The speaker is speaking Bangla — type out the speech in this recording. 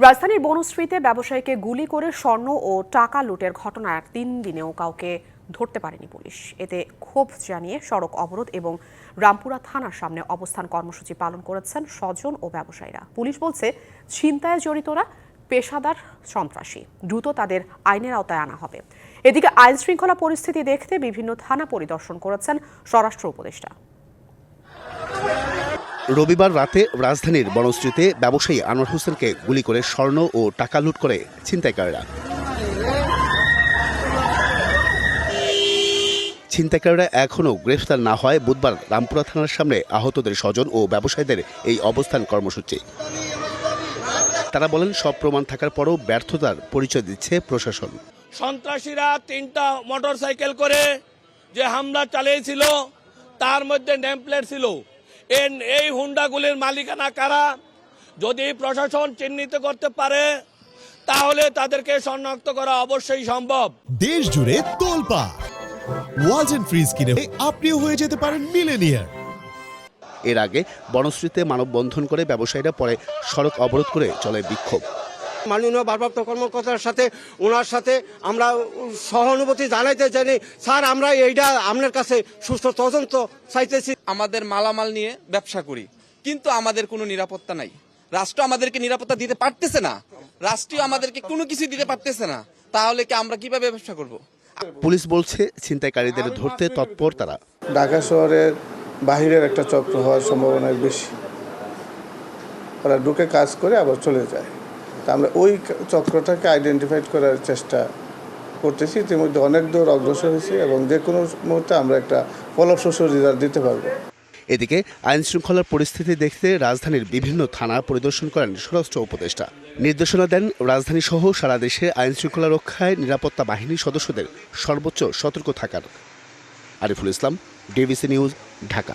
রাজধানীর বনশ্রীতে ব্যবসায়ীকে গুলি করে স্বর্ণ ও টাকা লুটের ঘটনার তিন দিনেও কাউকে ধরতে পারেনি পুলিশ। এতে ক্ষোভ জানিয়ে সড়ক অবরোধ এবং রামপুরা থানার সামনে অবস্থান কর্মসূচি পালন করেছেন স্বজন ও ব্যবসায়ীরা। পুলিশ বলছে ছিনতায় জড়িতরা পেশাদার সন্ত্রাসী। দ্রুত তাদের আইনের আওতায় আনা হবে। এদিকে আইন শৃঙ্খলা পরিস্থিতি দেখতে বিভিন্ন থানা পরিদর্শন করেছেন স্বরাষ্ট্র উপদেষ্টা। রবিবার রাতে রাজধানীর বনশ্রীতে ব্যবসায়ী আনোয়ার হোসেনকে গুলি করে স্বর্ণ ও টাকা লুট করে ছিনতাইকারীরা। ছিনতাইকারীরা এখনও গ্রেফতার না হয়। বুধবার রামপুরা থানার সামনে আহতদের স্বজন ও ব্যবসায়ীদের এই অবস্থান কর্মসূচি। তারা বলেন, সব প্রমাণ থাকার পরও ব্যর্থতার পরিচয় দিচ্ছে প্রশাসন। সন্ত্রাসীরা তিনটা মোটরসাইকেল করে যে হামলা চালিয়েছিল, তার মধ্যে নেমপ্লেট ছিল। এই হুন্ডাগুলির মালিকানা কারা? যদি প্রশাসন চিহ্নিত করতে পারে তাহলে তাদেরকে শনাক্ত করা অবশ্যই সম্ভব। দেশ জুড়ে তোলপা ওয়াজেন ফ্রিজ কিনে আপনিও হয়ে যেতে পারেন মিলেনিয়ার। এর আগে বনশ্রীতে মানববন্ধন করে ব্যবসায়ীরা পরে সড়ক অবরোধ করে চলে বিক্ষোভ। মাননীয় ভারপ্রাপ্ত কর্মকর্তার সাথে ওনার সাথে আমরা সহানুভূতি জানাইতে জানি। স্যার আমরা এইটা আপনার কাছে সুস্থ তদন্ত চাইতেছি। আমাদের মালামাল নিয়ে ব্যবসা করি কিন্তু আমাদের কোনো নিরাপত্তা নাই। রাষ্ট্র আমাদেরকে নিরাপত্তা দিতে পারতেছে না। রাষ্ট্রীয় আমাদেরকে কোনো কিছু দিতে পারতেছে না। তাহলে কি আমরা কীভাবে ব্যবসা করব? পুলিশ বলছে ছিনতাইকারীদের ধরতে তৎপর তারা। ঢাকা শহরের বাহিরের একটা চক্র হওয়ার সম্ভাবনা বেশি। ওরা ঢুকে কাজ করে আবার চলে যায়। তা আমরা ওই চক্রটাকে আইডেন্টিফাইড করার চেষ্টা করতেছি। ইতিমধ্যে অনেক দূর অগ্রসর হয়েছে এবং যে কোনো মুহূর্তে আমরা একটা ফলপ্রসূ রেজাল্ট দিতে পারব। এদিকে আইন শৃঙ্খলার পরিস্থিতি দেখতে রাজধানীর বিভিন্ন থানা পরিদর্শন করেন স্বরাষ্ট্র উপদেষ্টা। নির্দেশনা দেন রাজধানী সহ সারা দেশে আইন শৃঙ্খলা রক্ষায় নিরাপত্তা বাহিনীর সদস্যদের সর্বোচ্চ সতর্ক থাকার। Ariful Islam, DBC news, Dhaka.